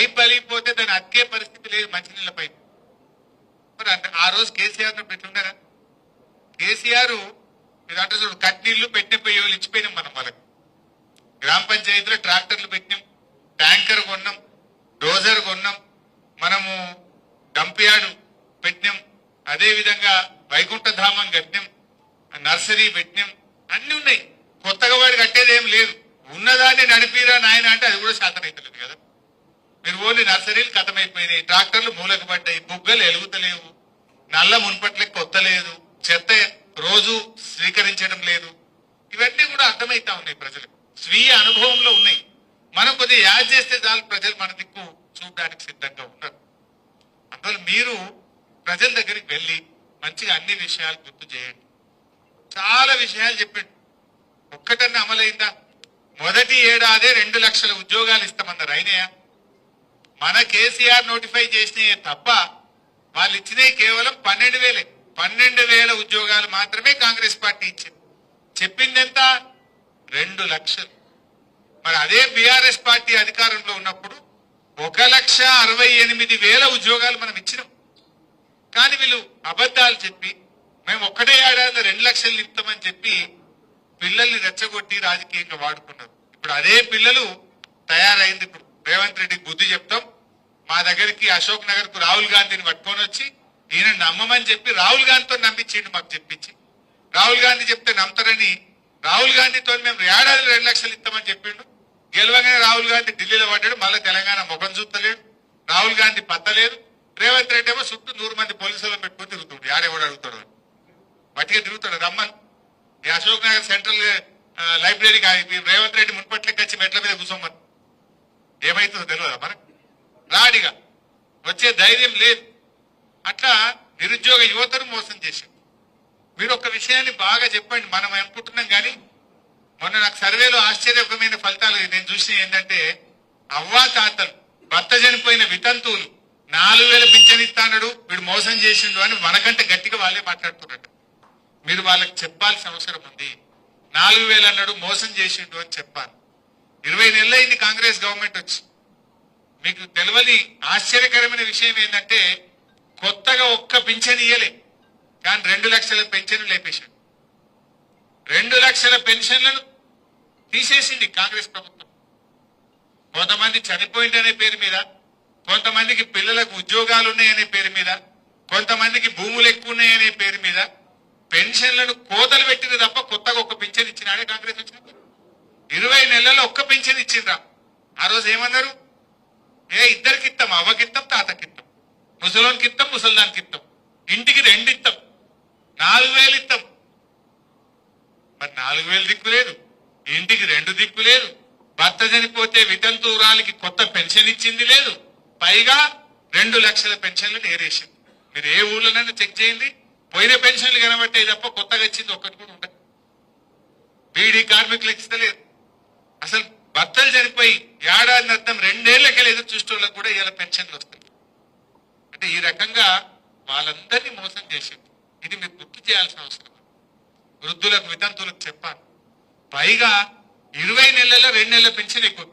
Pipe పలిగిపోతే దాన్ని అతికే పరిస్థితి లేదు మంచినీళ్ళ పైపు మరి అంటే ఆ రోజు కేసీఆర్ను పెట్టుండరా కేసీఆర్ మీరు అంటే చూడు కట్నీళ్ళు పెట్టిన పోయి ఇచ్చిపోయినాం మనం వాళ్ళకి. గ్రామ పంచాయతీలో ట్రాక్టర్లు పెట్టినాం ట్యాంకర్ కొన్నాం డోజర్ కొన్నాం మనము డంప్ యార్డ్ పెట్టినాం అదేవిధంగా వైకుంఠధామం వైకుంఠ ధామం కట్టినాం నర్సరీ పెట్టినాం అన్ని ఉన్నాయి. కొత్తగా వాడు కట్టేది ఏం లేదు. ఉన్నదాన్ని నడిపిరా నాయన అంటే అది కూడా శాతం అవుతలేదు కదా. మీరు ఓన్లీ నర్సరీలు కథమైపోయినాయి. ట్రాక్టర్లు మూలకు పడ్డాయి. బుగ్గలు ఎలుగుతలేవు. నల్ల మున్పట్లే కొత్తలేదు. చెత్త రోజు స్వీకరించడం లేదు. ఇవన్నీ కూడా అర్థమైతా ఉన్నాయి ప్రజలకు. స్వీయ అనుభవంలో ఉన్నాయి. మనం కొద్దిగా యాడ్ చేస్తే చాలు ప్రజలు మన దిక్కు చూడడానికి సిద్ధంగా ఉన్నారు. అందువల్ల మీరు ప్రజల దగ్గరికి వెళ్ళి మంచిగా అన్ని విషయాలు గుర్తు చేయండి. చాలా విషయాలు చెప్పండి. ఒక్కటన్నా అమలైందా? మొదటి ఏడాదే రెండు లక్షల ఉద్యోగాలు ఇస్తామన్నారు. అయినయా? మన కేసీఆర్ నోటిఫై చేసినవి తప్ప వాళ్ళు ఇచ్చినవి కేవలం పన్నెండు వేలే. పన్నెండు వేల ఉద్యోగాలు మాత్రమే కాంగ్రెస్ పార్టీ ఇచ్చింది. చెప్పింది ఎంత రెండు లక్షలు. మరి అదే బీఆర్ఎస్ పార్టీ అధికారంలో ఉన్నప్పుడు ఒక లక్ష అరవై ఎనిమిది వేల ఉద్యోగాలు మనం ఇచ్చినాం. కానీ వీళ్ళు అబద్ధాలు చెప్పి మేము ఒక్కటే ఏడాదిలో రెండు లక్షలు నింపుతామని చెప్పి పిల్లల్ని రెచ్చగొట్టి రాజకీయంగా వాడుకున్నారు. ఇప్పుడు అదే పిల్లలు తయారైంది. ఇప్పుడు రేవంత్ రెడ్డికి బుద్ధి చెప్తాం. మా దగ్గరికి అశోక్ నగర్కు రాహుల్ గాంధీని పట్టుకొని వచ్చి ఈయన నమ్మమని చెప్పి రాహుల్ గాంధీతో నమ్మించిండు మాకు చెప్పించి. రాహుల్ గాంధీ చెప్తే నమ్ముతారని రాహుల్ గాంధీతో మేము ఏడాది రెండు లక్షలు ఇస్తామని చెప్పిండు. గెలవగానే రాహుల్ గాంధీ ఢిల్లీలో పడ్డాడు మళ్ళీ తెలంగాణ ముఖం చూస్తలేడు. రాహుల్ గాంధీ పత్తలేదు రేవంత్ రెడ్డి ఏమో చుట్టూ నూరు మంది పోలీసులను పెట్టుకుని తిరుగుతుండు. యాడెవడు అడుగుతాడు మట్టిగా తిరుగుతాడు రమ్మన్. ఈ అశోక్ నగర్ సెంట్రల్ లైబ్రరీ లైబ్రరీకి రేవంత్ రెడ్డి మున్పట్లకి వచ్చి మెట్ల మీద కూర్చోమని. ఏమైతుందో తెలియదా మనకు? రాడిగా వచ్చే ధైర్యం లేదు. అట్లా నిరుద్యోగ యువతను మోసం చేశారు మీరు ఒక విషయాన్ని బాగా చెప్పండి మనం అనుకుంటున్నాం కానీ మొన్న నాకు సర్వేలో ఆశ్చర్యకరమైన ఫలితాలు నేను చూసిన ఏంటంటే అవ్వా తాతలు భర్త చనిపోయిన వితంతువులు నాలుగు వేల పింఛనిస్తాడు వీడు మోసం చేసిండు అని మనకంటే గట్టిగా వాళ్ళే మాట్లాడుతున్నట్టు మీరు వాళ్ళకి చెప్పాల్సిన అవసరం ఉంది. నాలుగు వేలు అన్నాడు మోసం చేసిండు అని చెప్పాలి. ఇరవై నెలలైంది కాంగ్రెస్ గవర్నమెంట్ వచ్చి. మీకు తెలియని ఆశ్చర్యకరమైన విషయం ఏంటంటే కొత్తగా ఒక్క పింఛన్ ఇయ్యలే. కానీ రెండు లక్షల పెన్షన్ లేపేశాడు. రెండు లక్షల పెన్షన్లను తీసేసింది కాంగ్రెస్ ప్రభుత్వం. కొంతమంది చనిపోయిందనే పేరు మీద కొంతమందికి పిల్లలకు ఉద్యోగాలు ఉన్నాయనే పేరు మీద కొంతమందికి భూములు ఎక్కువ ఉన్నాయనే పేరు మీద పెన్షన్లను కోతలు పెట్టింది తప్ప కొత్తగా ఒక్క పెన్షన్ ఇచ్చినాడే కాంగ్రెస్ వచ్చినప్పుడు. ఇరవై నెలల్లో ఒక్క పెన్షన్ ఇచ్చిండ్రా. ఆ రోజు ఏమన్నారు? ఏ ఇద్దరికి ఇస్తాం అవ్వకిత్తాం తాతకిత్తాం. ముసలోనికి ఇస్తాం ముసల్దానికి ఇస్తాం ఇంటికి రెండు ఇస్తాం నాలుగు వేలు ఇస్తాం మరి నాలుగు వేలు దిక్కు లేదు. ఇంటికి రెండు దిక్కు లేదు. భర్త చనిపోతే వితంతువురాలికి కొత్త పెన్షన్ ఇచ్చింది లేదు. పైగా రెండు లక్షల పెన్షన్లు నేరేసింది. మీరు ఏ ఊర్లోనైనా చెక్ చేయండి. పోయిన పెన్షన్లు కనబట్టే తప్ప కొత్తగా ఇచ్చింది ఒక్కటి కూడా ఉండదు. బీడీ కార్మికులు ఇస్తలేదు. అసలు భర్తలు చనిపోయి ఏడాది అర్థం రెండేళ్ళకెళ్ళి ఎదురు చూసేవాళ్ళకి కూడా ఇలా పెన్షన్లు వస్తాయి. అంటే ఈ రకంగా వాళ్ళందరినీ మోసం చేసింది. ఇది మీరు గుర్తు చేయాల్సిన అవసరం. వృద్ధులకు వితంతువులకు చెప్పాలి. పైగా ఇరవై నెలల్లో రెండు నెలల పెన్షన్ ఎక్కువ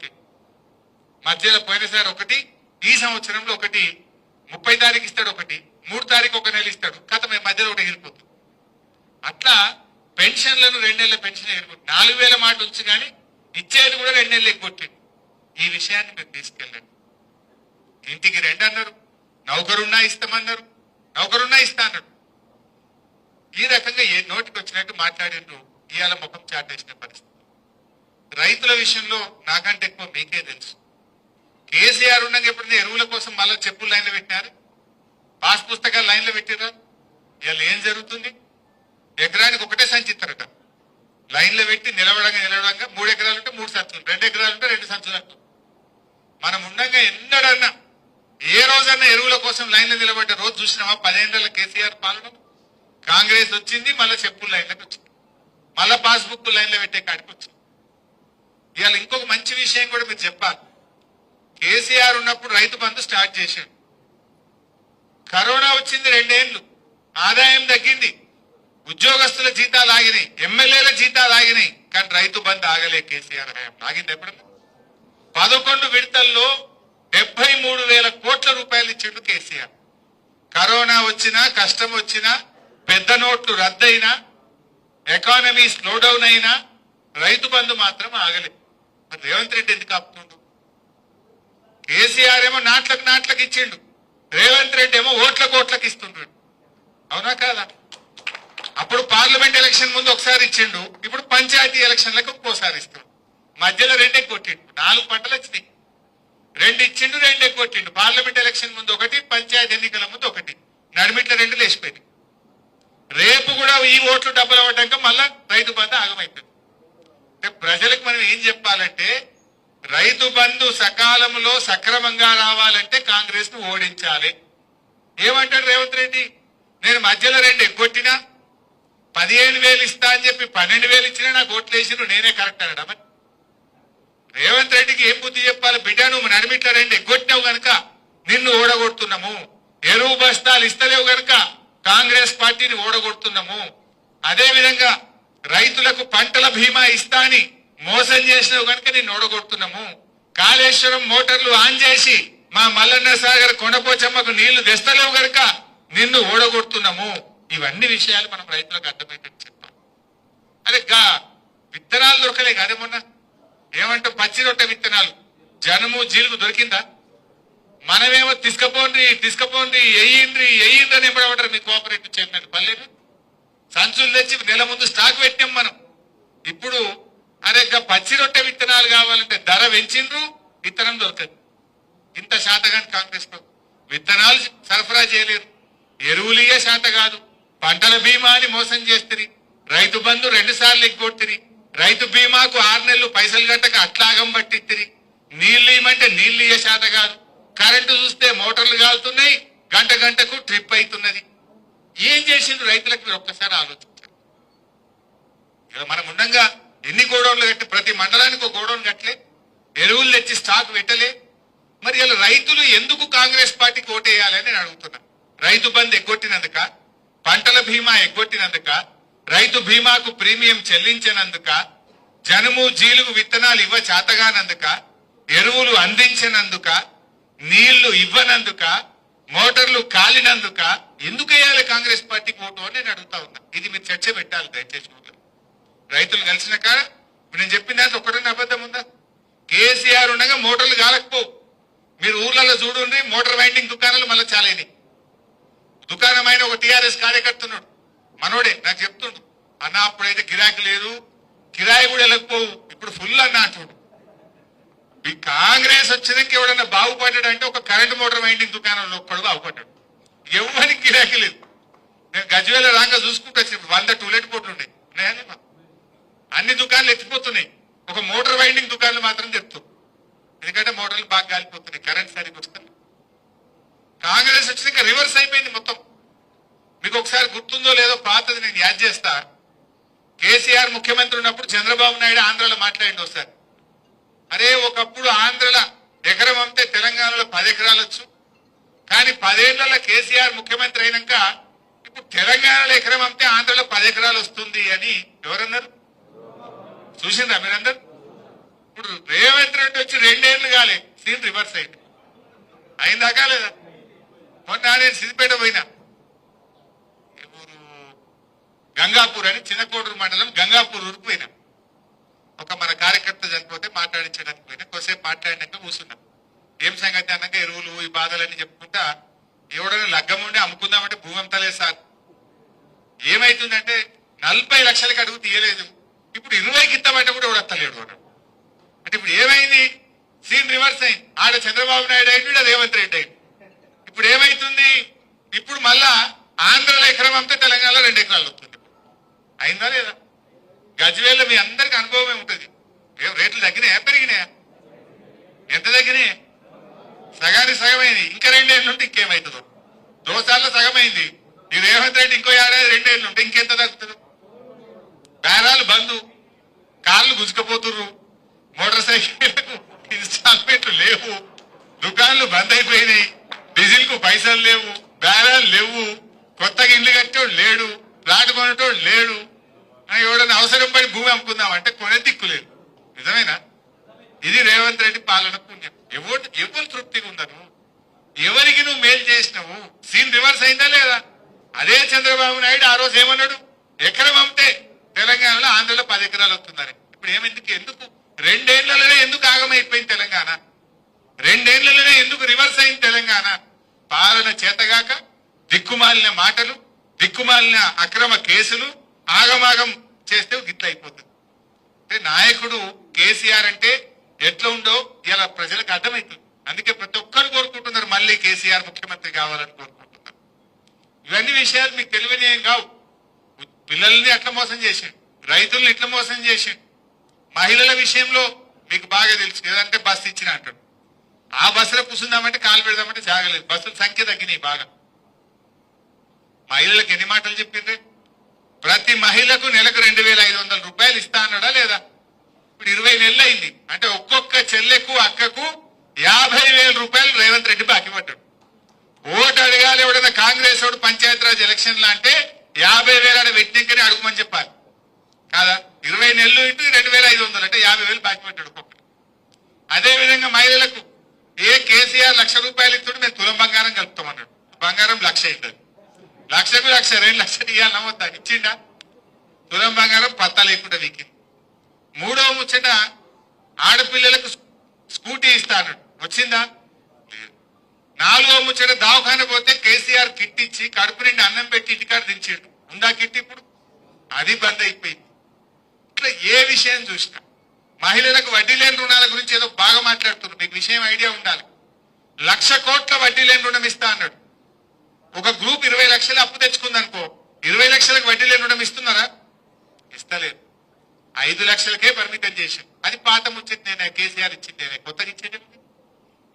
మధ్యలో పోయినసారి ఒకటి ఈ సంవత్సరంలో ఒకటి ముప్పై తారీఖు ఇస్తాడు ఒకటి మూడు తారీఖు ఒక నెల ఇస్తాడు. కథ మధ్యలో ఒకటి ఎగిరిపోతుంది. అట్లా పెన్షన్లను రెండు నెలల పెన్షన్ ఎగిరిపోతుంది. నాలుగు వేల మాట ఉంచి కానీ ఇచ్చేది కూడా రెండు నెలలు ఈ విషయాన్ని మీరు తీసుకెళ్ళండి. ఇంటికి రెండు అన్నారు. నౌకరున్నా ఇస్తామన్నారు. నౌకరున్నా ఇస్తా అన్నాడు ఈ రకంగా ఏ నోటికి వచ్చినట్టు మాట్లాడిండ్రు. ఇవాళ ముఖం చాటేసిన పరిస్థితి. రైతుల విషయంలో నాకంటే ఎక్కువ మీకే తెలుసు. కేసీఆర్ ఉండగా ఎప్పుడైనా ఎరువుల కోసం మళ్ళీ చెప్పులు లైన్లో పెట్టినారు? పాస్ పుస్తకాలు లైన్లో పెట్టినారు ఇవాళ ఏం జరుగుతుంది? ఎకరానికి ఒకటే సంచి కదా లైన్లో పెట్టి నిలవడంగా నిలవడంగా మూడు ఎకరాలు ఉంటే మూడు సంచులు రెండు ఎకరాలు ఉంటే రెండు సంచులు అంటాం. మనం ఉండగా ఎన్నడన్నా ఏ రోజన్నా ఎరువుల కోసం లైన్లో నిలబడ్డ రోజు చూసినామా? పదేళ్ళ కేసీఆర్ పాలన. కాంగ్రెస్ వచ్చింది మళ్ళీ చెప్పులు లైన్లోకి వచ్చింది మళ్ళా పాస్బుక్ లైన్లో పెట్టే కాడికి వచ్చింది. ఇవాళ ఇంకొక మంచి విషయం కూడా మీరు చెప్పాలి. కేసీఆర్ ఉన్నప్పుడు రైతు బంధు స్టార్ట్ చేశాడు. కరోనా వచ్చింది రెండేళ్ళు ఆదాయం తగ్గింది. ఉద్యోగస్తుల జీతాలు ఆగినాయి ఎమ్మెల్యేల జీతాలు ఆగినాయి కానీ రైతు బంధు ఆగలే కేసీఆర్ హయాం ఆగింది ఎప్పుడన్నా పదకొండు విడతల్లో డెబ్బై మూడు వేల కోట్ల రూపాయలు ఇచ్చిండు కేసీఆర్. కరోనా వచ్చినా కష్టం వచ్చినా పెద్ద నోట్లు రద్దయినా ఎకానమీ స్లో డౌన్ అయినా రైతు బంధు మాత్రం ఆగలేదు మరి రేవంత్ రెడ్డి ఎందుకు ఆపుతుండు? కేసీఆర్ ఏమో నాట్లకు నాట్లకు ఇచ్చిండు రేవంత్ రెడ్డి ఏమో ఓట్ల కోట్లకు ఇస్తుండ్రు అవునా కాదా? అప్పుడు పార్లమెంట్ ఎలక్షన్ ముందు ఒకసారి ఇచ్చిండు. ఇప్పుడు పంచాయతీ ఎలక్షన్లకు ఒక్కోసారి ఇస్తుండు మధ్యలో రెండే కొట్టిండు. నాలుగు పంటలు వచ్చినాయి. రెండు ఇచ్చిండు రెండే కొట్టిండు. పార్లమెంట్ ఎలక్షన్ ముందు ఒకటి పంచాయతీ ఎన్నికల ముందు ఒకటి. నడిమిట్ల రెండు లేచిపోయింది రేపు కూడా ఈ ఓట్లు డబ్బులు అవ్వడానికి మళ్ళా రైతు బంధు ఆగమైతుంది. అంటే ప్రజలకు మనం ఏం చెప్పాలంటే రైతు బంధు సకాలంలో సక్రమంగా రావాలంటే కాంగ్రెస్ను ఓడించాలి. ఏమంటాడు రేవంత్ రెడ్డి? నేను మధ్యలో రెండు ఎగ్గొట్టినా పదిహేను వేలు ఇస్తా అని చెప్పి పన్నెండు వేలు ఇచ్చినా నాకు ఓట్లు వేసిన నేనే కరెక్ట్ అనడా రేవంత్ రెడ్డికి ఏం బుద్ధి చెప్పాలి? బిడ్డ నువ్వు నడిమిట్ల రెండు ఎగ్గొట్టినావు గనక నిన్ను ఓడగొడుతున్నాము. ఎరువు బస్తాలు ఇస్తలేవు గనక కాంగ్రెస్ పార్టీని ఓడగొడుతున్నాము. అదే విధంగా రైతులకు పంటల బీమా ఇస్తా అని మోసం చేసినావు గనక నిన్ను ఓడగొడుతున్నాము. కాళేశ్వరం మోటార్లు ఆన్ చేసి మా మల్లన్న సాగర్ కొండపోచమ్మకు నీళ్ళు తెస్తలేవు గనక నిన్ను ఓడగొడుతున్నాము. ఇవన్నీ విషయాలు మనం రైతులకు అర్థమయ్యేటట్టు చెప్పాలి. అరే గా విత్తనాలు దొరకలే కాదే మొన్న. ఏమంటే పచ్చి రొట్టె విత్తనాలు. జనము జీలుగు దొరికిందా? మనమేమో తీసుకపోండి తీసుకపోండి ఎయ్యిండ్రి ఎయ్యిండ్రి అని ఎంబడమంటారు మీ కోఆపరేటివ్ చైర్మన్ పల్లెలు సంచులు తెచ్చి నెల ముందు స్టాక్ పెట్టాం మనం. ఇప్పుడు అరే పచ్చి రొట్టె విత్తనాలు కావాలంటే ధర పెంచిండ్రు విత్తనం దొరకదు. ఇంత శాతగాని కాంగ్రెస్ ప్రభుత్వం. విత్తనాలు సరఫరా చేయలేరు ఎరువులియే శాత కాదు. పంటల బీమా అని మోసం చేస్తుంది రైతు బంధు రెండు సార్లు ఎగ్గొట్టిరి. రైతు బీమాకు ఆరు నెలలు పైసలు కట్టక అట్లాగం పట్టిత్తిరి. నీళ్ళు ఇవ్వమంటే నీళ్ళు ఇయ్య శాత కాదు. కరెంటు చూస్తే మోటార్లు కాలుతున్నాయి గంట గంటకు ట్రిప్ అవుతున్నది ఏం చేసిండ్రు రైతులకు? మీరు ఒక్కసారి ఆలోచించారు మనం ఉండంగా ఎన్ని గోడౌన్లు కట్టి ప్రతి మండలానికి ఒక గోడౌన్ కట్టలే ఎరువులు తెచ్చి స్టాక్ పెట్టలే. మరి ఇలా రైతులు ఎందుకు కాంగ్రెస్ పార్టీకి ఓటేయాలని నేను అడుగుతున్నా. రైతు బంద్ ఎగ్గొట్టినందుక పంటల బీమా ఎగ్గొట్టినందుక రైతు బీమాకు ప్రీమియం చెల్లించినందుక జనుము జీలుగు విత్తనాలు ఇవ్వ చేతగానందుక ఎరువులు అందించినందుక నీళ్ళు ఇవ్వనందుక మోటార్లు కాలినందుక ఎందుకు వేయాలి కాంగ్రెస్ పార్టీకి ఓటు అని నేను అడుగుతా ఉన్నా. ఇది మీరు చర్చ పెట్టాలి దయచేసి రైతులు కలిసినాక ఇప్పుడు నేను చెప్పిన దాంట్లో ఒకటన్నా అబద్ధం ఉందా? కేసీఆర్ ఉండగా మోటార్లు కాలకపోవు. మీరు ఊర్లలో చూడండి మోటార్ వైండింగ్ దుకాణాలు మళ్ళీ చాలేని దుకాణమైన ఒక టీఆర్ఎస్ కార్యకర్తనుడు. మనోడే నాకు చెప్తుండు. అన్న అప్పుడైతే గిరాకీ లేదు. కిరాయి కూడా వెళ్ళకపోవు. ఇప్పుడు ఫుల్ అన్న అంటుండు ఈ కాంగ్రెస్ వచ్చినాక ఎవడన్నా బాగుపడ్డాడు అంటే ఒక కరెంట్ మోటార్ వైండింగ్ దుకాణంలో ఒక్కడు బాగుపడ్డాడు. ఎవరికి గిరాకీ లేదు. నేను గజ్వేల రాగా చూసుకుంటూ వచ్చినప్పుడు వంద టూలెట్ బోర్డులు ఉన్నాయి. అన్ని దుకాణాలు ఎత్తిపోతున్నాయి. ఒక మోటార్ వైండింగ్ దుకాణాలు మాత్రం తెరుతూ ఎందుకంటే మోటార్లు బాగా గాలిపోతున్నాయి. కరెంట్ సరిగ్గా వస్తుంది కాంగ్రెస్ వచ్చినాక రివర్స్ అయిపోయింది మొత్తం. ఒకసారి గుర్తుందో లేదో పాతది నేను యాద్ చేస్తా. కేసీఆర్ ముఖ్యమంత్రి ఉన్నప్పుడు చంద్రబాబు నాయుడు ఆంధ్రలో మాట్లాడి ఒకసారి. అరే ఒకప్పుడు ఆంధ్రలో ఎకరం అమ్మితే తెలంగాణలో పది ఎకరాలు వచ్చు. కానీ పదేళ్ళలో కేసీఆర్ ముఖ్యమంత్రి అయినాక ఇప్పుడు తెలంగాణలో ఎకరం అమ్మితే ఆంధ్రలో పది ఎకరాలు వస్తుంది అని ఎవరన్నారు? చూసిందా మీరందరు? ఇప్పుడు రేవంత్ రెడ్డి వచ్చి రెండేళ్ళు కాలే సీన్ రివర్స్ అయింది. అయిందాకా లేదా మొన్న నేను సిద్దిపేట పోయినా ఏ ఊరు? గంగాపూర్ అని చిన్నకోడూరు మండలం గంగాపూర్ ఊరికి పోయినా. ఒక మన కార్యకర్త చనిపోతే మాట్లాడించడానికి పోయినా కొద్దిసేపు మాట్లాడినాక కూర్చున్నా. ఏం సంగతి అన్నాక ఎరువులు ఈ బాధలన్నీ చెప్పుకుంటా ఎవడైనా లగ్గం ఉండి అమ్ముకుందామంటే భూమి అమ్ముతలేదు సార్. ఏమైతుందంటే నలభై లక్షలకి అడుగు తీయలేదు. ఇప్పుడు ఇరవైకి ఇస్తామంటే కూడా ఎవడత్తలేడు వస్తలేడు అంటే ఇప్పుడు ఏమైంది? సీన్ రివర్స్ అయింది. ఆడ చంద్రబాబు నాయుడు అయింది ఈడ రేవంత్ రెడ్డి అయింది ఇప్పుడు ఏమైతుంది? ఇప్పుడు మళ్ళా ఆంధ్రలో ఎకరం అంతా తెలంగాణలో రెండు ఎకరాలు. అయిందా లేదా? గజ్వేల్లో మీ అందరికి అనుభవమే ఉంటుంది. ఏం రేట్లు తగ్గినాయా? పెరిగినాయా? ఎంత తగ్గినాయి? సగానికి సగమైంది. ఇంకా రెండేళ్ళు ఉంటే ఇంకేమవుతుందో దోసాల్లో సగమైంది. ఈ రేవంత్ రెడ్డి ఇంకో ఏడాది రెండేళ్ళు ఉంటే ఇంకెంత తగ్గుతుంది? బేరాలు బంధు కార్లు గుజుకపోతుర్రు మోటార్ సైకిళ్ళకు ఇన్స్టాల్మెంట్లు లేవు. దుకాన్లు బంద్ అయిపోయినాయి. డీజిల్కు పైసలు లేవు. బేరాలు లేవు. కొత్తగా ఇల్లు కట్టేవాడు లేడు. ఫ్లాట్ కొనేటోడు లేడు. ఆ, ఎవడన్నా అవసరం పడి భూమి అమ్ముకుందాం అంటే కొనే దిక్కు లేదు. నిజమేనా? ఇది రేవంత్ రెడ్డి పాలన పుణ్యం. ఎవరు ఎవరు తృప్తిగా ఉన్నారు ఎవరికి నువ్వు మేలు చేసినావు? సీన్ రివర్స్ అయిందా లేదా? అదే చంద్రబాబు నాయుడు ఆ రోజు ఏమన్నాడు? ఎకరం అమ్మితే తెలంగాణలో ఆంధ్రలో పది ఎకరాలు వస్తుందని ఇప్పుడు ఏమెందుకు ఎందుకు? రెండేళ్ళలోనే ఎందుకు ఆగమైపోయింది తెలంగాణ? రెండేళ్ళలోనే ఎందుకు రివర్స్ అయింది తెలంగాణ? పాలన చేతగాక దిక్కుమాలిన మాటలు దిక్కుమాలిన అక్రమ కేసులు ఆగమాగం చేస్తే గిట్ల అయిపోతుంది. అంటే నాయకుడు కేసీఆర్ అంటే ఎట్లా ఉందో ఇలా ప్రజలకు అర్థమవుతుంది అందుకే ప్రతి ఒక్కరు కోరుకుంటున్నారు మళ్ళీ కేసీఆర్ ముఖ్యమంత్రి కావాలని కోరుకుంటున్నారు. ఇవన్నీ విషయాలు మీకు తెలియని ఏం కావు. పిల్లల్ని ఎట్లా మోసం చేసిండు రైతుల్ని ఎట్లా మోసం చేసిండు మహిళల విషయంలో మీకు బాగా తెలుసు ఏదంటే బస్సు ఇచ్చిన అంటాడు. ఆ బస్సులో కూర్చుందామంటే కాలు పెడదామంటే జాగలేదు. బస్సుల సంఖ్య తగ్గినాయి బాగా. మహిళలకు ఎన్ని మాటలు చెప్పింది ప్రతి మహిళకు నెలకు రెండు వేల ఐదు వందల రూపాయలు ఇస్తా అన్నాడా లేదా? ఇప్పుడు ఇరవై నెలలు అయింది. అంటే ఒక్కొక్క చెల్లెకు అక్కకు యాభై వేల రూపాయలు రేవంత్ రెడ్డి బాకీ పడ్డాడు. ఓటు అడగాలి ఎవడన్నా కాంగ్రెస్ వాడు పంచాయతీరాజ్ ఎలక్షన్లు అంటే యాభై వేల పెట్టింకనే అడుగుమని చెప్పాలి. కాదా? ఇరవై నెలలు ఇటు రెండు వేల ఐదు వందలు అంటే యాభై వేలు బాకీ పడ్డాడు ఒక్కొక్కటి అదే విధంగా మహిళలకు ఏ కేసీఆర్ లక్ష రూపాయలు ఇస్తుంటే మేము తులం బంగారం కలుపుతామన్నాడు బంగారం లక్ష అవుతుంది లక్షకు లక్ష రెండు లక్షలు ఇవ్వాలన్నా వద్దా. ఇచ్చిండా? తులం బంగారం పత్తా లేకుండా వీకింది మూడవ ముచ్చట ఆడపిల్లలకు స్కూటీ ఇస్తా అన్నాడు. వచ్చిందా? లేదు. నాలుగో ముచ్చట దవాఖాన పోతే కేసీఆర్ కిట్ ఇచ్చి కడుపు నిండి అన్నం పెట్టి ఇంటికాడ దించాడు. ఉందా కిట్ ఇప్పుడు? అది బంద్ అయిపోయింది. ఇట్లా ఏ విషయం చూసినా. మహిళలకు వడ్డీ లేని రుణాల గురించి ఏదో బాగా మాట్లాడుతున్నారు. మీకు విషయం ఐడియా ఉండాలి. లక్ష కోట్ల వడ్డీ లేని రుణం ఇస్తా అన్నాడు. ఒక గ్రూప్ ఇరవై లక్షలు అప్పు తెచ్చుకుందనుకో ఇరవై లక్షలకు వడ్డీ లేని రుణం ఇస్తున్నారా? ఇస్తలేదు. ఐదు లక్షలకే పరిమితం చేశారు. అది పాత ముచ్చింది నేనే కేసీఆర్ ఇచ్చింది నేనే కొత్తగా ఇచ్చేది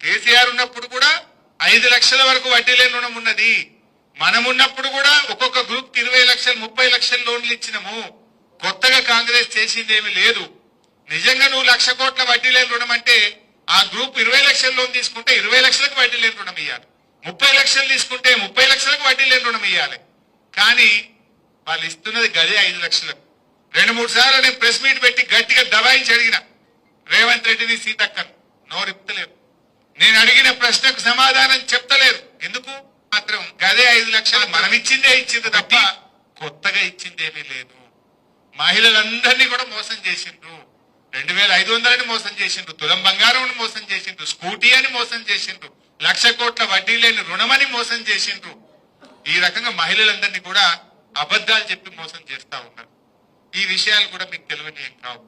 కేసీఆర్ ఉన్నప్పుడు కూడా ఐదు లక్షల వరకు వడ్డీ లేని రుణం ఉన్నది. మనం ఉన్నప్పుడు కూడా ఒక్కొక్క గ్రూప్ ఇరవై లక్షలు ముప్పై లక్షల లోన్లు ఇచ్చినాము. కొత్తగా కాంగ్రెస్ చేసింది లేదు. నిజంగా నువ్వు లక్ష కోట్ల వడ్డీ లేని రుణం అంటే ఆ గ్రూప్ ఇరవై లక్షల లోన్ తీసుకుంటే ఇరవై లక్షలకు వడ్డీ లేని రుణం ఇవ్వాలి ముప్పై లక్షలు తీసుకుంటే ముప్పై లక్షలకు వడ్డీ లేని రుణం ఇవ్వాలి కానీ వాళ్ళు ఇస్తున్నది గదే ఐదు లక్షలకు రెండు మూడు సార్లు నేను ప్రెస్ మీట్ పెట్టి గట్టిగా దబాయించి అడిగిన రేవంత్ రెడ్డిని సీతక్కను నోరిప్పలేరు నేను అడిగిన ప్రశ్నకు సమాధానం చెప్తలేరు ఎందుకు? మాత్రం గదే ఐదు లక్షలు మనం ఇచ్చిందే ఇచ్చింది తప్ప కొత్తగా ఇచ్చిందేమీ లేదు. మహిళలందరినీ కూడా మోసం చేసిండ్రు. రెండు వేల ఐదు వందలని మోసం చేసిండ్రు. తులం బంగారం మోసం చేసిండ్రు. స్కూటీ అని మోసం చేసిండ్రు. లక్ష కోట్ల వడ్డీ లేని రుణమని మోసం చేసిండ్రు. ఈ రకంగా మహిళలందరినీ కూడా అబద్ధాలు చెప్పి మోసం చేస్తా ఉన్నారు. ఈ విషయాలు కూడా మీకు తెలియని ఏం కావు.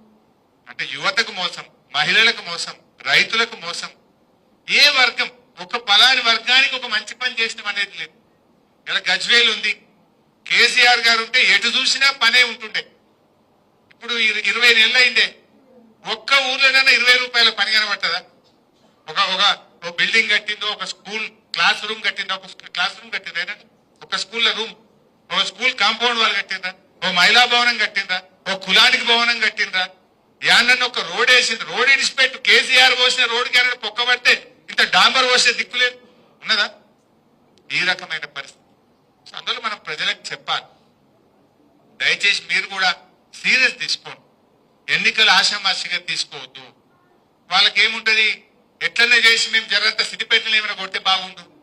అంటే యువతకు మోసం మహిళలకు మోసం రైతులకు మోసం. ఏ వర్గం ఒక పలాని వర్గానికి ఒక మంచి పని చేసినాం అనేది లేదు. ఇలా గజ్వేల్ ఉంది. కేసీఆర్ గారు ఉంటే ఎటు చూసినా పనే ఉంటుండే. ఇప్పుడు ఇరవై నెలలు అయిందే ఒక్క ఊర్లోనైనా ఇరవై రూపాయల పని కనబడుతుందా? ఒక ఒక ఒక బిల్డింగ్ కట్టిందో ఒక స్కూల్ క్లాస్ రూమ్ కట్టిందో ఒక క్లాస్ రూమ్ కట్టిందా ఒక స్కూల్లో రూమ్. ఒక స్కూల్ కాంపౌండ్ వాళ్ళు కట్టిందా? ఓ మహిళా భవనం కట్టిందా? ఓ కులానికి భవనం కట్టిందా? యానన్న ఒక రోడ్ వేసింది. రోడ్ ఇడిచిపెట్టు కేసీఆర్ పోసిన రోడ్ క్యారెట్ పొక్కబడితే ఇంత డాంబర్ పోసే దిక్కులేదు ఉన్నదా? ఈ రకమైన పరిస్థితి. అందులో మనం ప్రజలకు చెప్పాలి. దయచేసి మీరు కూడా సీరియస్ తీసుకోండి. ఎన్నికలు ఆశామాసిగా తీసుకోవద్దు. వాళ్ళకేముంటుంది? ఎట్లనే చేసి మేము జరంత సిద్దిపేటలో ఏమైనా కొడితే బాగుండు?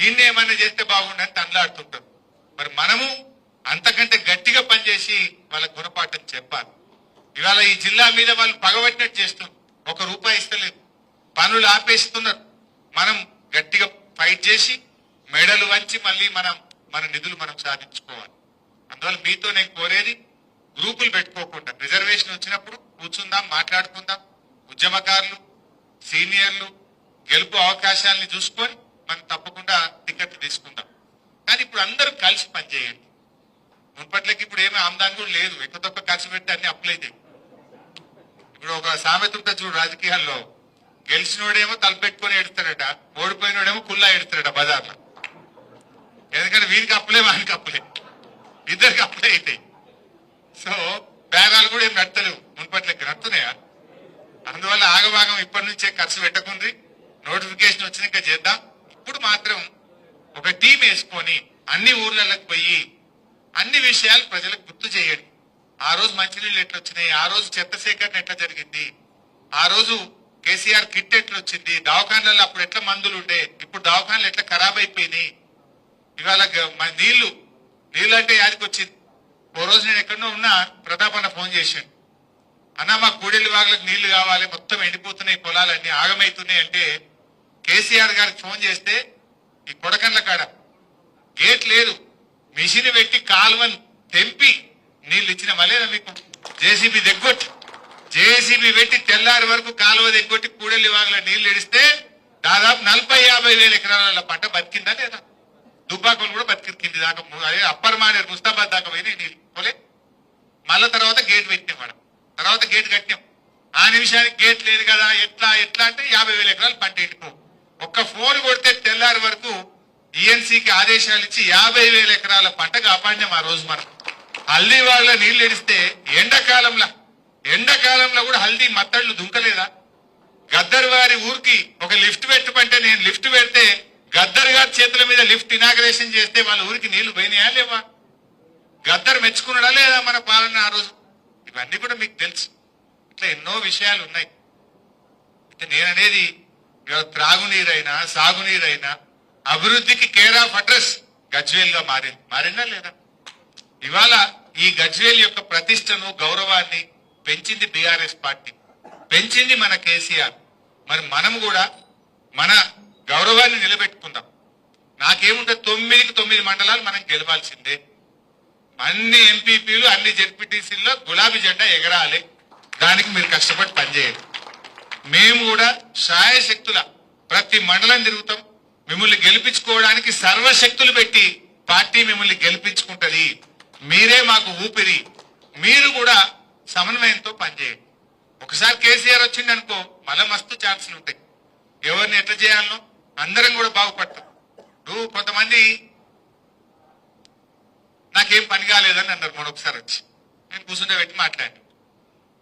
దీన్ని ఏమైనా చేస్తే బాగుండు అని తండ్లాడుతుంటారు మరి మనము అంతకంటే గట్టిగా పనిచేసి వాళ్ళ గుణపాఠం చెప్పాలి. ఇవాళ ఈ జిల్లా మీద వాళ్ళు పగబట్టినట్టు చేస్తున్నారు. ఒక రూపాయి ఇస్తలేదు. పనులు ఆపేస్తున్నారు. మనం గట్టిగా ఫైట్ చేసి మెడలు వంచి మళ్ళీ మనం మన నిధులు మనం సాధించుకోవాలి. అందువల్ల మీతో నేను కోరేది గ్రూపులు పెట్టుకోకుండా రిజర్వేషన్ వచ్చినప్పుడు కూర్చుందాం మాట్లాడుకుందాం. ఉద్యమకారులు సీనియర్లు గెలుపు అవకాశాలని చూసుకొని మనం తప్పకుండా టికెట్ తీసుకుందాం. కానీ ఇప్పుడు అందరూ కలిసి పనిచేయండి. మున్పట్లకి ఇప్పుడు ఏమీ ఆమ్దాని కూడా లేదు. ఎక్కడొక్క తక్కువ ఖర్చు పెట్టి అన్ని అప్పులైతాయి ఇప్పుడు ఒక సామెత ఉంటుంది చూడు రాజకీయాల్లో. గెలిచినోడేమో తలపెట్టుకొని ఎడతాడట ఓడిపోయినోడేమో కుల్లా ఎడతాడట బజార్లో. ఎందుకంటే వీరికి అప్పులే వానికి అప్పులే. ఇద్దరికి అప్పులే అయితే. సో బేగాలు కూడా ఏం నడతలేవు. మున్పట్లకి నడుతున్నాయా? అందువల్ల ఆగభాగం ఇప్పటి నుంచే ఖర్చు పెట్టకుండ్రి. నోటిఫికేషన్ వచ్చినాక చేద్దాం. ఇప్పుడు మాత్రం ఒక టీం వేసుకొని అన్ని ఊర్లలోకి పోయి అన్ని విషయాలు ప్రజలకు గుర్తు చేయండి. ఆ రోజు మంచినీళ్ళు ఎట్లా వచ్చినాయి ఆ రోజు చెత్త సేకరణ ఎట్లా జరిగింది ఆ రోజు కేసీఆర్ కిట్ ఎట్లా వచ్చింది దవాఖాన్లలో అప్పుడు ఎట్లా మందులు ఉండే ఇప్పుడు దవాఖానలు ఎట్లా ఖరాబ్ అయిపోయినాయి. ఇవాళ నీళ్ళు నీళ్ళు అంటే యాదికి వచ్చింది ఓ రోజు నేను ఎక్కడో ఉన్నా ప్రతాప్ అన్న ఫోన్ చేశాను అన్న మా కూడెల్లి వాగులకు నీళ్ళు కావాలి మొత్తం ఎండిపోతున్నాయి పొలాలన్నీ ఆగమైతున్నాయి అంటే కేసీఆర్ గారికి ఫోన్ చేస్తే ఈ కొడకండ్ల కాడ గేట్ లేదు మిషన్ పెట్టి కాలువని తెంపి నీళ్ళు ఇచ్చిన మళ్ళీ మీకు? జేసీబీ దగ్గొట్టి జేసీబీ పెట్టి తెల్లారి వరకు కాలువ దగ్గొట్టి కూడెల్లి వాగుల నీళ్ళు ఇడిస్తే దాదాపు నలభై యాభై వేల ఎకరాల పంట బతికిందా లేదా? దుబ్బాకులు కూడా బతికింది దాకా అదే అప్పర్ మానేరు ముస్తాబాద్ దాకా పోయినాయి నీళ్ళు పోలే. మళ్ళా తర్వాత గేట్ పెట్టినాయి మేడం. తర్వాత గేట్ కట్టినాం. ఆ నిమిషానికి గేట్ లేదు కదా ఎట్లా ఎట్లా అంటే యాభై వేల ఎకరాలు పంట ఎండిపో ఒక్క ఫోన్ కొడితే తెల్లారి వరకు ఈఎన్సీకి ఆదేశాలు ఇచ్చి యాభై వేల ఎకరాల పంట కాపాడినాం ఆ రోజు మనం. హల్దీ వాళ్ళ నీళ్ళు ఎడిస్తే ఎండాకాలంలో ఎండాకాలంలో కూడా హల్దీ మత్తళ్ళు దుంకలేదా? గద్దర్ వారి ఊరికి ఒక లిఫ్ట్ పెట్టమంటే నేను లిఫ్ట్ పెడితే గద్దర్ గారి చేతుల మీద లిఫ్ట్ ఇనాగ్రేషన్ చేస్తే వాళ్ళ ఊరికి నీళ్ళు పోయినాయా లేవా? గద్దర్ మెచ్చుకున్నాడా లేదా మన పాలన ఆ రోజు? ఇవన్నీ కూడా మీకు తెలుసు. ఇట్లా ఎన్నో విషయాలు ఉన్నాయి. అయితే నేననేది త్రాగునీరైనా సాగునీరైనా అభివృద్ధికి కేర్ ఆఫ్ అడ్రస్ గజ్వేల్గా మారింది. మారిందా లేదా? ఇవాళ ఈ గజ్వేల్ యొక్క ప్రతిష్టను గౌరవాన్ని పెంచింది బీఆర్ఎస్ పార్టీ. పెంచింది మన కేసీఆర్. మరి మనం కూడా మన గౌరవాన్ని నిలబెట్టుకుందాం. నాకేముంటే తొమ్మిదికి తొమ్మిది మండలాలు మనం గెలవాల్సిందే. అన్ని ఎంపీపీలు అన్ని జెడ్పీటీసీల్లో గులాబీ జెండా ఎగరాలి. దానికి మీరు కష్టపడి పనిచేయండి. మేము కూడా శాయశక్తుల ప్రతి మండలం తిరుగుతాం. మిమ్మల్ని గెలిపించుకోవడానికి సర్వశక్తులు పెట్టి పార్టీ మిమ్మల్ని గెలిపించుకుంటది. మీరే మాకు ఊపిరి. మీరు కూడా సమన్వయంతో పనిచేయండి. ఒకసారి కేసీఆర్ వచ్చింది అనుకో మల మస్తు ఛాన్సులు ఉంటాయి. ఎవరిని ఎట్లా చేయాలనో అందరం కూడా బాగుపడతాం. నువ్వు కొంతమంది నాకేం పని కాలేదని అన్నారు మొన్న ఒకసారి వచ్చి. నేను కూర్చుంటే పెట్టి మాట్లాడి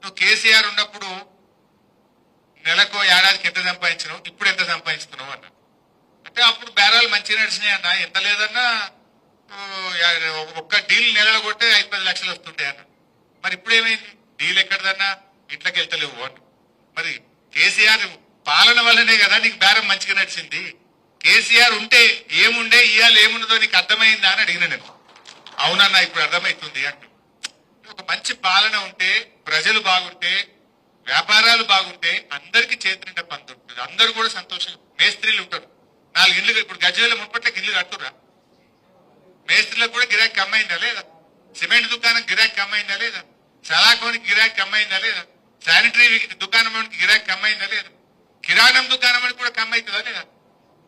నువ్వు కేసీఆర్ ఉన్నప్పుడు నెలకు ఏడాదికి ఎంత సంపాదించినావు? ఇప్పుడు ఎంత సంపాదిస్తున్నావు అన్న. అంటే అప్పుడు బేరాలు మంచిగా నడిచినాయి అన్న. ఎంత లేదన్నా ఒక్క డీల్ నెలలో కొట్టే ఐదు పది లక్షలు వస్తుంటాయి అన్న. మరి ఇప్పుడు ఏమైంది డీల్ ఎక్కడదన్నా? ఇంట్లోకి వెళ్తలేవు అన్న. మరి కేసీఆర్ పాలన వల్లనే కదా నీకు బేరం మంచిగా నడిచింది? కేసీఆర్ ఉంటే ఏముండే ఇవాళ ఏముండదో నీకు అర్థమైందా అని అడిగిన నేను. అవునన్నా ఇప్పుడు అర్థమవుతుంది అంటూ. ఒక మంచి పాలన ఉంటే ప్రజలు బాగుంటే వ్యాపారాలు బాగుంటే అందరికి చేతినిండా పంత ఉంటుంది అందరూ కూడా సంతోషంగా మేస్త్రీలు ఉంటారు. నాలుగు ఇల్లు ఇప్పుడు గజ్వేల ముప్పట్లకి ఇల్లు కట్టురా మేస్త్రీలకు కూడా గిరాకీ అమ్మైందా లేదా? సిమెంట్ దుకాణం గిరాకీ అమ్మైందా లేదా? సలాకోనికి గిరాకీ అమ్మైందా లేదా? శానిటరీ దుకాణం గిరాకీ అమ్మైందా లేదా? కిరాణం దుకాణం అని కూడా కమ్మైతుందా లేదా?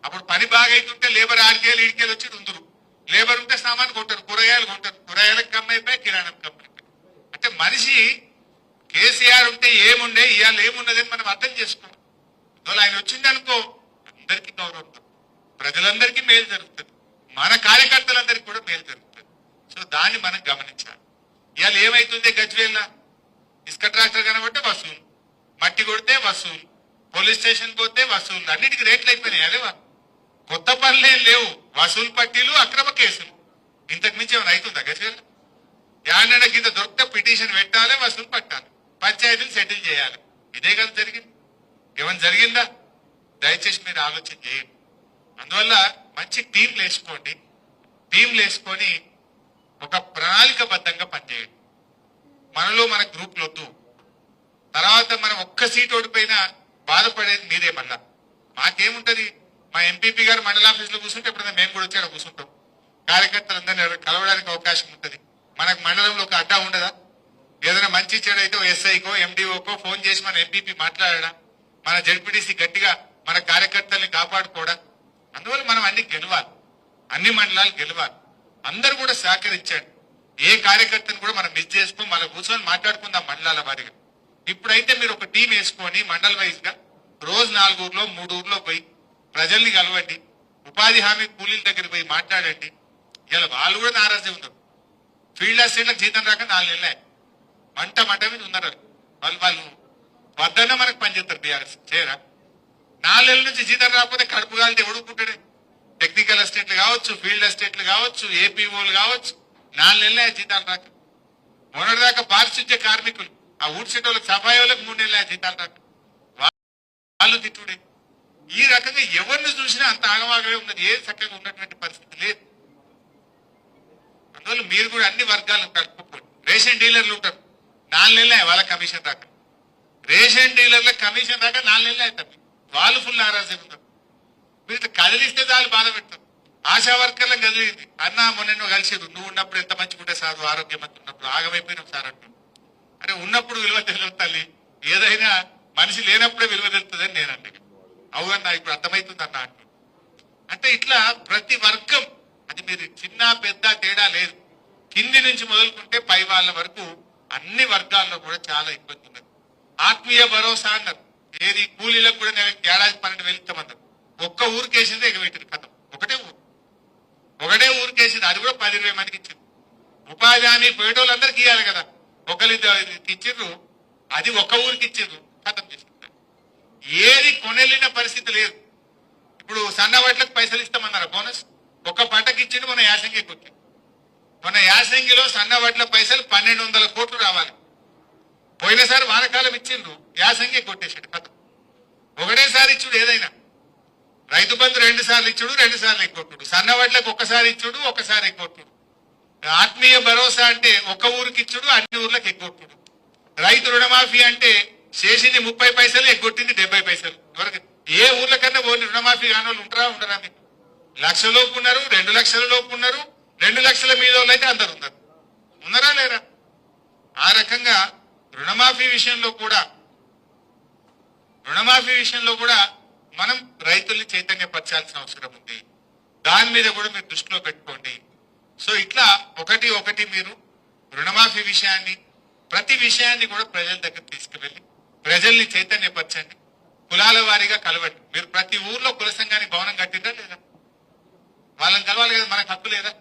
అప్పుడు పని బాగా అవుతుంటే లేబర్ ఆడికేళ్ళు ఇడికేళ్ళు వచ్చి ఉందరు. లేబర్ ఉంటే సామాన్ కొంటారు కూరగాయలు కొంటారు. కూరగాయలకు కమ్మైపోయి కిరాణం కమ్మైపోయి అంటే మనిషి కేసీఆర్ ఉంటే ఏముండే ఇవాళ ఏమున్నదని మనం అర్థం చేసుకోం అందువల్ల ఆయన వచ్చింది అనుకో అందరికీ గౌరవం ప్రజలందరికీ మేలు జరుగుతుంది. మన కార్యకర్తలందరికీ కూడా మేలు జరుగుతుంది. సో దాన్ని మనం గమనించాలి. ఇవాళ ఏమైతుంది గజ్వేల్లా? ఇసుక ట్రాక్టర్ కనబడితే వసూలు. మట్టి కొడితే వసూలు. పోలీస్ స్టేషన్ పోతే వసూలు. అన్నిటికీ రేట్లు అయిపోయినాయి అదేవా కొత్త పనులు ఏం లేవు. వసూలు పట్టీలు అక్రమ కేసులు. ఇంతకు మించి ఏమైనా అవుతుందా గజ్వేల్? యాడన కింద దొరికితే పిటిషన్ పెట్టాలి వసూలు పట్టాలి. పంచాయతీలు సెటిల్ చేయాలి. ఇదే కదా జరిగింది. ఏమైనా జరిగిందా? దయచేసి మీరు ఆలోచన చేయండి. అందువల్ల మంచి టీంలు వేసుకోండి టీంలు వేసుకొని ఒక ప్రణాళికబద్ధంగా పనిచేయండి. మనలో మన గ్రూప్లు వద్దు. తర్వాత మనం ఒక్క సీట్ ఓడిపోయినా బాధపడేది మీరే మళ్ళా. మాకేముంటది? మా ఎంపీపీ గారు మండల ఆఫీసులో కూర్చుంటే ఎప్పుడైనా మేము కూడా వచ్చాడు కూర్చుంటాం. కార్యకర్తలందరినీ కలవడానికి అవకాశం ఉంటుంది. మనకు మండలంలో ఒక అడ్డా ఉండదా? ఏదైనా మంచి చెడు అయితే ఎస్ఐకో ఎండిఓకో ఫోన్ చేసి మన ఎంపీపీ మాట్లాడడం? మన జడ్పీటీసీ గట్టిగా మన కార్యకర్తల్ని కాపాడుకోవడం అందువల్ల మనం అన్ని గెలవాలి. అన్ని మండలాలు గెలవాలి. అందరూ కూడా సహకరించాడు. ఏ కార్యకర్తను కూడా మనం మిస్ చేసుకోం మనం కూర్చొని మాట్లాడుకుందాం మండలాల వారిగా. ఇప్పుడైతే మీరు ఒక టీం వేసుకొని మండల వైజ్గా రోజు నాలుగు ఊర్లో మూడు ఊర్లో పోయి ప్రజల్ని కలవండి ఉపాధి హామీ కూలీల దగ్గర పోయి మాట్లాడండి. ఇలా వాళ్ళు కూడా నారాజే ఉన్నారు. ఫీల్డ్ అసిస్టెంట్లకు జీతం రాక నాలుగు నెలలే. మంట మంట మీద ఉన్నారు వాళ్ళు. వాళ్ళు వద్దన్న మనకు పనిచేస్తారు బీఆర్ఎస్. చేయరా? నాలుగు నెలల నుంచి జీతం రాకపోతే కడుపు కాలితే ఎవడుకుంటాడే? టెక్నికల్ అసిస్టెంట్లు కావచ్చు ఫీల్డ్ అసిస్టెంట్లు కావచ్చు ఏపీఓలు కావచ్చు. నాలుగు నెలలే జీతాలు రాక. మొన్నటిదాకా పారిశుద్ధ్య కార్మికులు ఆ ఊడ్చేట వాళ్ళకి సఫాయి వాళ్ళకి మూడు నెలలే జీతాలు రాక. వాళ్ళు తిట్టుడే. ఈ రకంగా ఎవరిని చూసినా అంత ఆగమాగమే ఉన్నది? ఏ చక్కగా ఉన్నటువంటి పరిస్థితి లేదు. అందువల్ల మీరు కూడా అన్ని వర్గాలను కలుపుకోండి. రేషన్ డీలర్లు ఉంటారు. నాలుగు నెలలే వాళ్ళ కమిషన్ దాకా. రేషన్ డీలర్ల కమిషన్ దాకా నాలుగు నెలలే అవుతారు వాళ్ళు ఫుల్ ఆరాజీ ఉంటారు మీరు కదిలిస్తే చాలు బాధ పెడతారు ఆశా వర్కర్లను కదిలింది. అన్న మొన్న కలిసేది నువ్వు ఉన్నప్పుడు ఎంత మంచిగా ఉంటే సార్ ఆరోగ్యం అంత ఉన్నప్పుడు. ఆగమైపోయినాం సార్ అంటున్నాం అరే ఉన్నప్పుడు విలువ తెలియదు తల్లి. ఏదైనా మనిషి లేనప్పుడే విలువ తెలుస్తుందని నేను అంటే అవునన్నా ఇప్పుడు అర్థమవుతుంది అన్న అంటే ఇట్లా ప్రతి వర్గం అది మీరు చిన్న పెద్ద తేడా లేదు. కింది నుంచి మొదలుకుంటే పై వాళ్ళ వరకు అన్ని వర్గాల్లో కూడా చాలా ఇబ్బంది ఉన్నది. ఆత్మీయ భరోసా అన్నారు. ఏది కూలీలకు కూడా నేను ఏడాది పన్నెండు వెళ్తామన్నారు ఒక్క ఊరికేసిందే ఎగబెట్టింది కథం. ఒకటే ఊరు. ఒకటే ఊరికేసింది. అది కూడా పది ఇరవై మందికి ఇచ్చింది. ఉపాధి హామీ పోయేటోళ్ళందరికీ ఇవ్వాలి కదా. ఒకరిద్దరు ఇచ్చిర్రు అది ఒక ఊరికి ఇచ్చిర్రు కథం ఏది కొనెళ్ళిన పరిస్థితి లేదు. ఇప్పుడు సన్న వడ్లకు పైసలు ఇస్తామన్నారు బోనస్. ఒక పంటకి ఇచ్చింది మన యాసంగి కొట్టి మన యాసంగిలో సన్న వడ్ల పైసలు పన్నెండు వందల కోట్లు రావాలి. పోయినసారి వానకాలం ఇచ్చిండ్రు యాసంగి కొట్టేసాడు కథ. ఒకటేసారి ఇచ్చుడు ఏదైనా. రైతు బంధు రెండు సార్లు ఇచ్చుడు రెండు సార్లు ఎక్కొట్టుడు సన్న వడ్లకు ఒక్కసారి ఇచ్చుడు ఒకసారి ఎక్కొట్టుడు ఆత్మీయ భరోసా అంటే ఒక ఊరికి ఇచ్చుడు అన్ని ఊర్లకు ఎక్కొట్టుడు రైతు రుణమాఫీ అంటే చేసింది ముప్పై పైసలు ఎగ్గొట్టింది డెబ్బై పైసలు. ఎవరికి? ఏ ఊర్ల కన్నా ఓన్లీ రుణమాఫీ కాని వాళ్ళు ఉంటారా ఉండరా మీకు లక్ష లోపు ఉన్నారు రెండు లక్షల లోపు ఉన్నారు రెండు లక్షల మీద వాళ్ళు అయితే అందరు ఉన్నారు. ఉన్నారా లేరా? ఆ రకంగా రుణమాఫీ విషయంలో కూడా రుణమాఫీ విషయంలో కూడా మనం రైతుల్ని చైతన్యపరచాల్సిన అవసరం ఉంది. దాని మీద కూడా మీరు దృష్టిలో పెట్టుకోండి. సో ఇట్లా ఒకటి ఒకటి మీరు రుణమాఫీ విషయాన్ని ప్రతి విషయాన్ని కూడా ప్రజల దగ్గర తీసుకువెళ్ళి ప్రజల్ని చైతన్యపరచండి. కులాల వారీగా కలవండి. మీరు ప్రతి ఊర్లో కుల సంఘానికి భవనం కట్టిందా లేదా? వాళ్ళని కలవాలి కదా మనకు హక్కు లేదా?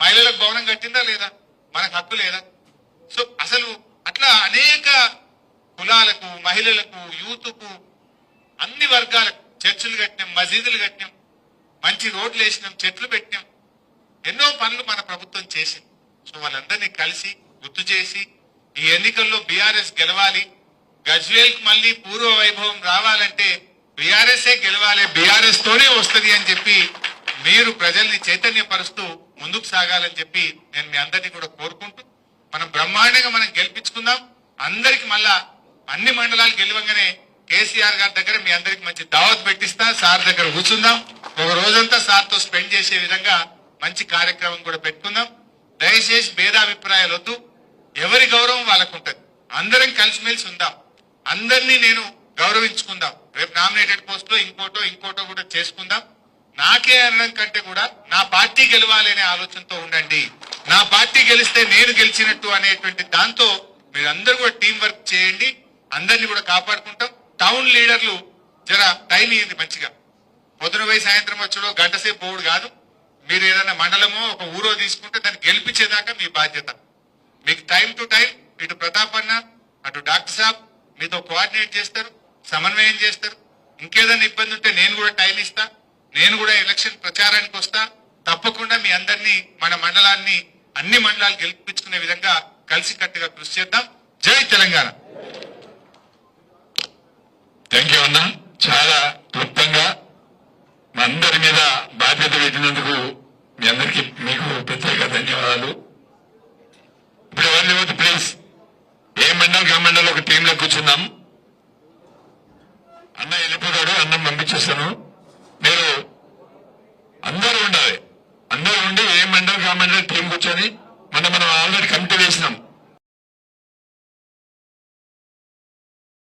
మహిళలకు భవనం కట్టిందా లేదా? మనకు హక్కు లేదా? సో అసలు అట్లా అనేక కులాలకు మహిళలకు యూత్కు అన్ని వర్గాలకు చర్చిలు కట్టినాం మసీదులు కట్టినాం మంచి రోడ్లు వేసినాం చెట్లు పెట్టినాం ఎన్నో పనులు మన ప్రభుత్వం చేసింది. సో వాళ్ళందరినీ కలిసి గుర్తు చేసి ఈ ఎన్నికల్లో బీఆర్ఎస్ గెలవాలి గజ్వేల్ మళ్ళీ పూర్వ వైభవం రావాలంటే బీఆర్ఎస్ గెలవాలి బీఆర్ఎస్ తోనే వస్తది అని చెప్పి మీరు ప్రజల్ని చైతన్యపరుస్తూ ముందుకు సాగాలని చెప్పి నేను మీ అందరినీ కూడా కోరుకుంటూ మనం బ్రహ్మాండంగా మనం గెలిపించుకుందాం. అందరికి మళ్ళా అన్ని మండలాలు గెలవంగానే కేసీఆర్ గారి దగ్గర మీ అందరికి మంచి దావత్ పెట్టిస్తా సార్ దగ్గర కూర్చుందాం. ఒక రోజంతా సార్తో స్పెండ్ చేసే విధంగా మంచి కార్యక్రమం కూడా పెట్టుకుందాం. దయచేసి భేదాభిప్రాయాలు వద్దు. ఎవరి గౌరవం వాళ్ళకు ఉంటుంది అందరం కలిసిమెలిసి ఉందాం. అందరినీ నేను గౌరవించుకుందాం. రేపు నామినేటెడ్ పోస్ట్లో ఇంకోటో ఇంకోటో కూడా చేసుకుందాం. నాకే అనడం కంటే కూడా నా పార్టీ గెలవాలి అనే ఆలోచనతో ఉండండి. నా పార్టీ గెలిస్తే నేను గెలిచినట్టు అనేటువంటి దాంతో మీరందరూ కూడా టీం వర్క్ చేయండి. అందరినీ కూడా కాపాడుకుంటాం. టౌన్ లీడర్లు జర టైం ఇయ్యండి మంచిగా. పొద్దున పోయి సాయంత్రం వచ్చడో గంట సేపు పోవుడు కాదు. మీరు ఏదైనా మండలమో ఒక ఊరో తీసుకుంటే దాన్ని గెలిపించేదాకా మీ బాధ్యత. మీకు టైం టు టైం ఇటు ప్రతాప్ అన్న అటు డాక్టర్ సాబ్ మీతో కోఆర్డినేట్ చేస్తారు సమన్వయం చేస్తారు. ఇంకేదైనా ఇబ్బంది ఉంటే నేను కూడా టైం ఇస్తా నేను కూడా ఎలక్షన్ ప్రచారానికి వస్తా. తప్పకుండా మీ అందరినీ మన మండలాన్ని అన్ని మండలాలు గెలిపించుకునే విధంగా కలిసికట్టుగా కృషి చేద్దాం. జై తెలంగాణ. థ్యాంక్ యూ అన్న. చాలా క్లుప్తంగా మా అందరి మీద బాధ్యత పెట్టినందుకు మీ అందరికి మీకు ప్రత్యేక ధన్యవాదాలు. ఇప్పుడు ఎవరు ప్లీజ్ ఏ మండల్ కా మండల్ ఒక టీంలో కూర్చున్నాం. అన్న వెళ్ళిపోతాడు అన్నం పంపించేస్తాను. మీరు అందరూ ఉండాలి. అందరూ ఉండి ఏ మండల్ కా మండల్ టీం కూర్చొని మనం మనం ఆల్రెడీ కమిటీ వేసినాం